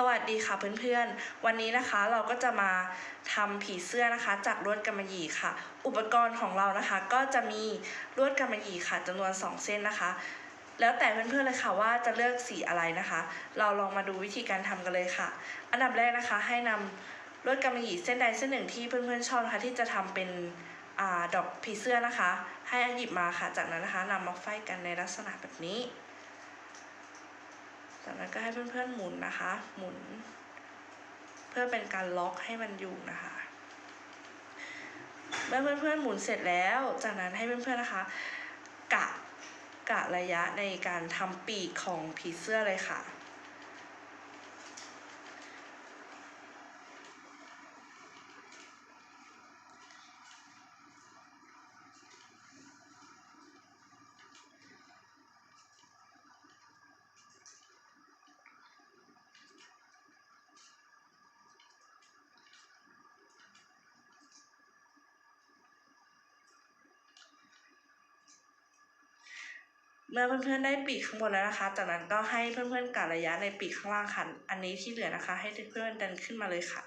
สวัสดีค่ะเพื่อนๆ วันนี้นะคะเราก็จะมาทำผีเสื้อนะคะจากลวดกำมะหยี่ค่ะ อุปกรณ์ของเรานะคะก็จะมีลวดกำมะหยี่ค่ะจำนวน 2 เส้นนะคะ แล้วแต่เพื่อนๆเลยค่ะว่าจะเลือกสีอะไรนะคะ เราลองมาดูวิธีการทำกันเลยค่ะ อันดับแรกนะคะ ให้นำลวดกำมะหยี่เส้นใดเส้นหนึ่งที่เพื่อนๆชอบนะคะที่จะทำเป็นอดอกผีเสื้อนะคะ ให้หยิบมาค่ะ จากนั้นนะคะนำมาไฟกันในลักษณะแบบนี้ จากนั้นก็ให้เพื่อนๆหมุนนะคะ หมุน เพื่อเป็นการล็อกให้มันอยู่นะคะเมื่อเพื่อนๆหมุนเสร็จแล้ว จากนั้นให้เพื่อนๆนะคะ กะกะระยะในการทำปีกของผีเสื้อเลยค่ะ เมื่อเพื่อนๆได้ปีกข้างบนแล้วนะคะ จากนั้นก็ให้เพื่อนๆกะระยะในปีกข้างล่างค่ะ อันนี้ที่เหลือนะคะ ให้เพื่อนๆดันขึ้นมาเลยค่ะ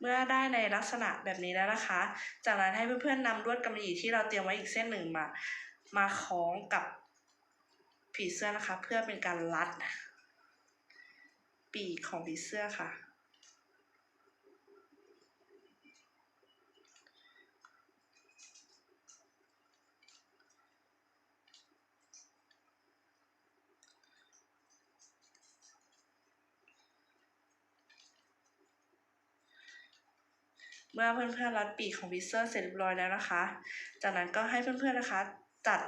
เมื่อได้ในลักษณะแบบนี้แล้วนะคะ จากนั้นให้เพื่อนๆนำลวดกำมะหยี่ที่เราเตรียมไว้อีกเส้นหนึ่งมา มาคล้องกับผีเสื้อนะคะ เพื่อเป็นการรัด ปีกของผีเสื้อค่ะ เมื่อเพื่อนๆรัดปีกของผีเสื้อเสร็จเรียบร้อยแล้วนะคะ จากนั้นก็ให้เพื่อนๆนะคะจัด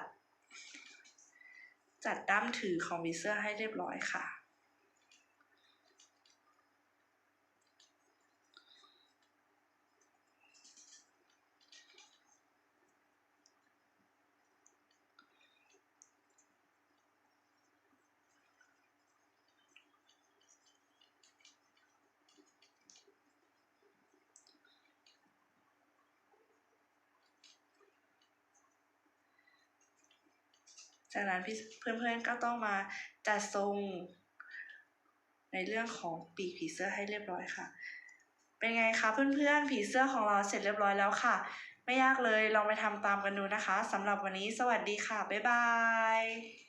จัดด้ามถือของผีเสื้อให้เรียบร้อยค่ะ จากนั้นพี่เพื่อนๆก็ต้องมาจัดทรง ในเรื่องของปีกผีเสื้อให้เรียบร้อยค่ะ เป็นไงคะเพื่อนๆผีเสื้อของเราเสร็จเรียบร้อยแล้วค่ะ ไม่ยากเลยลองไปทำตามกันดูนะคะสำหรับวันนี้สวัสดีค่ะ บ๊ายบาย